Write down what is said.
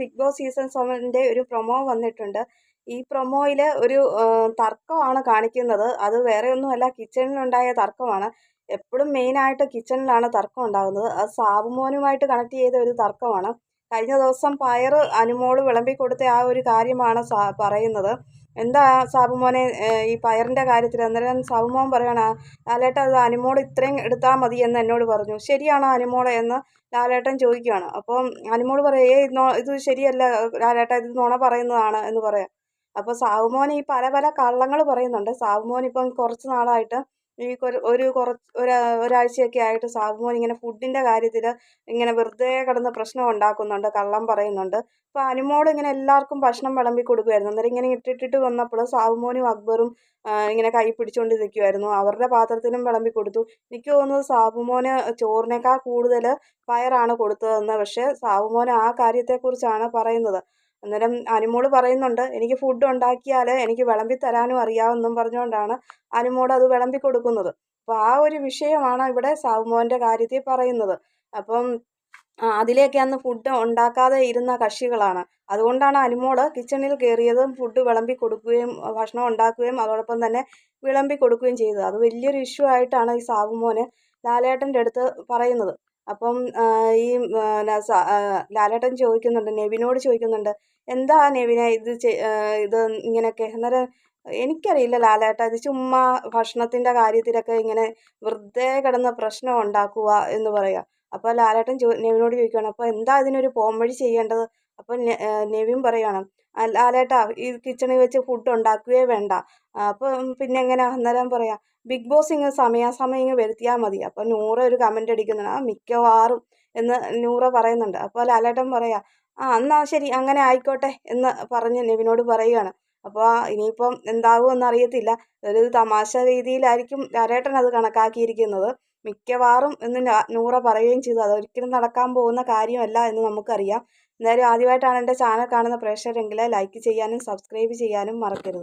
Big boss season സെവന്റെ ഒരു promo വന്നിട്ടുണ്ട്. ഈ പ്രൊമോയിൽ ഒരു തർക്കമാണ് കാണിക്കുന്നത്. അത് വേറെ ഒന്നുമല്ല കിച്ചണിലുണ്ടായ തർക്കമാണ്. എപ്പോഴും മെയിനായിട്ട് കിച്ചണിലാണ് തർക്കം ഉണ്ടാകുന്നത്. അത് സാബുമോനുമായിട്ട് കണക്ട് ചെയ്ത ഒരു തർക്കമാണ്. കഴിഞ്ഞ ദിവസം പയർ അനുമോൾ വിളമ്പി കൊടുത്ത ആ ഒരു കാര്യമാണ് പറയുന്നത്. എന്താ സാബുമോനെ ഈ പയറിന്റെ കാര്യത്തിൽ? അന്നേരം സാബുമോൻ പറയണ ലാലേട്ട അത് അനുമോൾ ഇത്രയും എടുത്താൽ മതി എന്ന് എന്നോട് പറഞ്ഞു. ശരിയാണോ അനുമോളെ എന്ന് ലാലേട്ടൻ ചോദിക്കുകയാണ്. അപ്പം അനുമോൾ പറയും ഏ ഇത് ശരിയല്ല ലാലേട്ട ഇത് നുണ പറയുന്നതാണ് എന്ന് പറയാം. അപ്പോൾ സാബുമോൻ ഈ പല പല കള്ളങ്ങൾ പറയുന്നുണ്ട്. സാബുമോൻ ഇപ്പം കുറച്ച് നാളായിട്ട് ഈ ഒരു കുറച്ച് ഒരു ഒരാഴ്ചയൊക്കെ ആയിട്ട് സാബുമോൻ ഇങ്ങനെ ഫുഡിന്റെ കാര്യത്തിൽ ഇങ്ങനെ വെറുതെ കിടന്ന് പ്രശ്നം ഉണ്ടാക്കുന്നുണ്ട് കള്ളം പറയുന്നുണ്ട്. അപ്പോൾ അനുമോൾ ഇങ്ങനെ എല്ലാവർക്കും ഭക്ഷണം വിളമ്പി കൊടുക്കുമായിരുന്നു അന്നേരം ഇങ്ങനെ ഇട്ടിട്ടിട്ട് വന്നപ്പോൾ സാബുമോനും അക്ബറും ഇങ്ങനെ കൈ പിടിച്ചുകൊണ്ട് നിൽക്കുമായിരുന്നു അവരുടെ പാത്രത്തിലും വിളമ്പി കൊടുത്തു. എനിക്ക് തോന്നുന്നത് സാബുമോന് ചോറിനേക്കാൾ കൂടുതൽ പയറാണ് കൊടുത്തതെന്ന്. പക്ഷേ സാബുമോൻ ആ കാര്യത്തെക്കുറിച്ചാണ് പറയുന്നത്. അന്നേരം അനുമോൾ പറയുന്നുണ്ട് എനിക്ക് ഫുഡ് ഉണ്ടാക്കിയാൽ എനിക്ക് വിളമ്പി തരാനും അറിയാമെന്നും പറഞ്ഞുകൊണ്ടാണ് അനുമോട് അത് വിളമ്പി കൊടുക്കുന്നത്. അപ്പോൾ ആ ഒരു വിഷയമാണ് ഇവിടെ സാവുമോന്റെ കാര്യത്തിൽ പറയുന്നത്. അപ്പം അതിലേക്ക് അന്ന് ഫുഡ് ഉണ്ടാക്കാതെ ഇരുന്ന കക്ഷികളാണ്. അതുകൊണ്ടാണ് അനുമോൾ കിച്ചണിൽ കയറിയതും ഫുഡ് വിളമ്പി കൊടുക്കുകയും ഭക്ഷണം ഉണ്ടാക്കുകയും അതോടൊപ്പം തന്നെ വിളമ്പി കൊടുക്കുകയും ചെയ്തത്. അത് വലിയൊരു ഇഷ്യൂ ആയിട്ടാണ് ഈ സാവുമോന് ലാലേട്ടന്റെ അടുത്ത് പറയുന്നത്. അപ്പം ഈ ലാലേട്ടൻ ചോദിക്കുന്നുണ്ട് നെവിനോട് ചോദിക്കുന്നുണ്ട് എന്താ നെവിനെ ഇത് ഇത് ഇങ്ങനെയൊക്കെ? അന്നേരം എനിക്കറിയില്ല ലാലേട്ടാ ഇത് ചുമ്മാ ഭക്ഷണത്തിന്റെ കാര്യത്തിലൊക്കെ ഇങ്ങനെ വെറുതെ കിടന്ന് പ്രശ്നം ഉണ്ടാക്കുക എന്ന് പറയുക അപ്പോൾ ലാലേട്ടൻ ചോ നെവിനോട് ചോദിക്കുകയാണ് അപ്പോൾ എന്താ ഇതിനൊരു പോംവഴി ചെയ്യേണ്ടത്? അപ്പോൾ നെവിൻ പറയുകയാണ് ലാലേട്ടാ ഈ കിച്ചണിൽ വെച്ച് ഫുഡ് ഉണ്ടാക്കുകയേ വേണ്ട. അപ്പോൾ പിന്നെ എങ്ങനെ? അന്നേരം പറയാം ബിഗ് ബോസ് ഇങ്ങ് സമയാസമയം ഇങ്ങ് വരുത്തിയാൽ മതി. അപ്പോൾ നൂറ ഒരു കമന്റ് അടിക്കുന്നുണ്ട്. ആ മിക്കവാറും എന്ന് നൂറ പറയുന്നുണ്ട്. അപ്പോൾ ലാലേട്ടൻ പറയാ ആ എന്നാൽ ശരി അങ്ങനെ ആയിക്കോട്ടെ എന്ന് പറഞ്ഞ് നെവിനോട് പറയുകയാണ് അപ്പോൾ ഇനിയിപ്പം എന്താകുമെന്ന് അറിയത്തില്ല ഒരു തമാശ രീതിയിലായിരിക്കും ലാലേട്ടൻ അത് കണക്കാക്കിയിരിക്കുന്നത്. മിക്കവാറും എന്ന് നൂറ പറയുകയും ചെയ്തു. അതൊരിക്കലും നടക്കാൻ പോകുന്ന കാര്യമല്ല എന്ന് നമുക്കറിയാം. എന്തായാലും ആദ്യമായിട്ടാണ് എന്റെ ചാനൽ കാണുന്ന പ്രേക്ഷകരെങ്കിൽ ലൈക്ക് ചെയ്യാനും സബ്സ്ക്രൈബ് ചെയ്യാനും മറക്കരുത്.